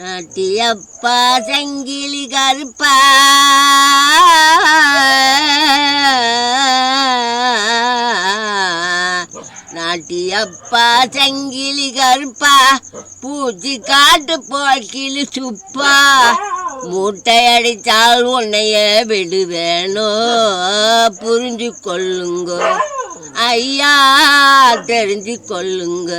நாட்டியப்பா சங்கிலி கருப்பா. நாட்டியப்பா சங்கிலி கருப்பா. பூச்சி காட்டு போக்கிலி சுப்பா. மூட்டை அடித்தால் உன்னைய விடுவேனோ? புரிஞ்சு கொள்ளுங்க ஐயா தெரிஞ்சு கொள்ளுங்க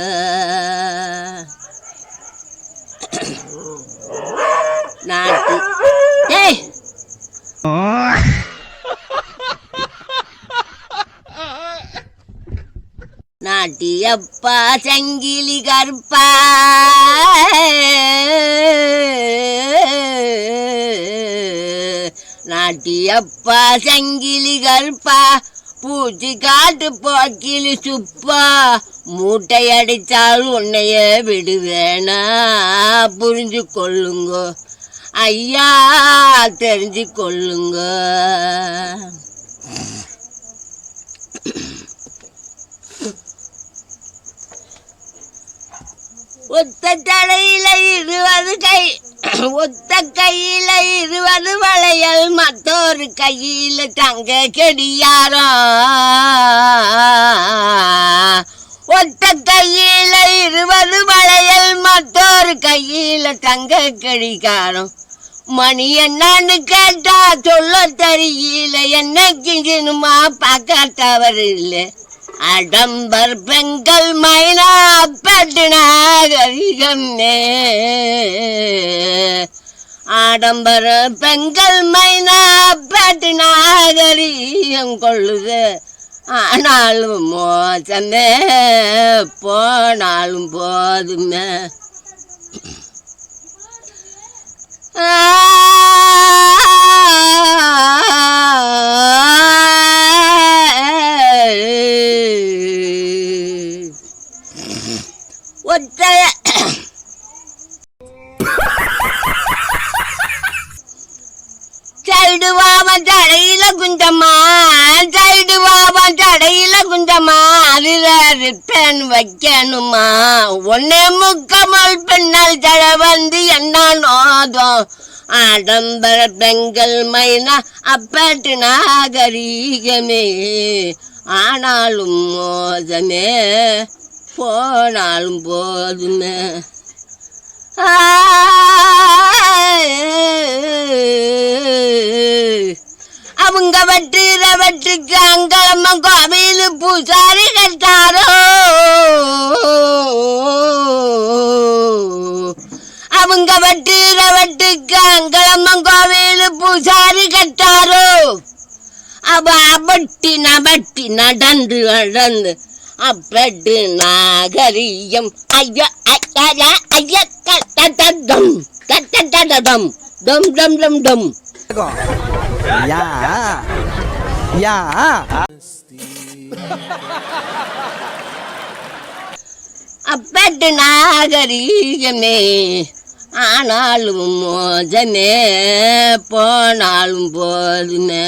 நாட்டு ஏய்! நாட்டியப்பா சங்கிலி கருப்பா. நாட்டியப்பா சங்கிலி கருப்பா. பூச்சி காட்டு போக்கிலி சுப்பா. மூட்டை அடித்தால் உன்னைய விடுவேனா. புரிஞ்சு கொள்ளுங்கோ ஐயா தெரிஞ்சு கொள்ளுங்க ஒத்த தலையில இருபது கை ஒத்த கையில இருபது வளையல் மற்றொரு கையில தங்க கெடியாரோ? கையில தங்க கடிகாரம் மணி என்னன்னு கேட்டா சொல்ல தெரியல. என்ன கிஞ்சினுமா பார்க்க தவறு இல்லை அடம்பர் பெண்கள் மைனா பட்டினாகரிகமே ஆடம்பர பெண்கள் மைனா பட்டினாகரியம் கொள்ளுது ஆனாலும் மோசமே போனாலும் போதுமே. ஒற்றைய சைடு வாவன் தடையில குஞ்சம்மா சைடு வாவன் தடையில குஞ்சம்மா அதுல ரிப்பன் வைக்கணுமா? ஒன்னே முக்கமல் பெண்ணால் தழ வந்து என்ன நோதம் ஆடம்பர பெண்கள் மைனா அப்பட்டு நாகரீகமே. ஆனாலும் மோதமே. போனாலும் போதுமே. அவங்க வெட்டுற வெட்டுக்கு அங்கலம்ம கோவில் பூசாரி கட்டாரோ. அவங்க வெட்டுற வெட்டுக்கு அங்கலம்ம கோவில் பூசாரி கட்டாரோ. அவ அபட்டி நபட்டி நடந்து நடந்து அப்பட்டு நாகரியம் ஐயா ஐயா ஐயா கட்டடம் கட்டடம் டம் டம் டம் டம் யா யா. அப்பட்டு நாகரிகமே ஆனாலும் மோதமே போனாலும் போதுமே.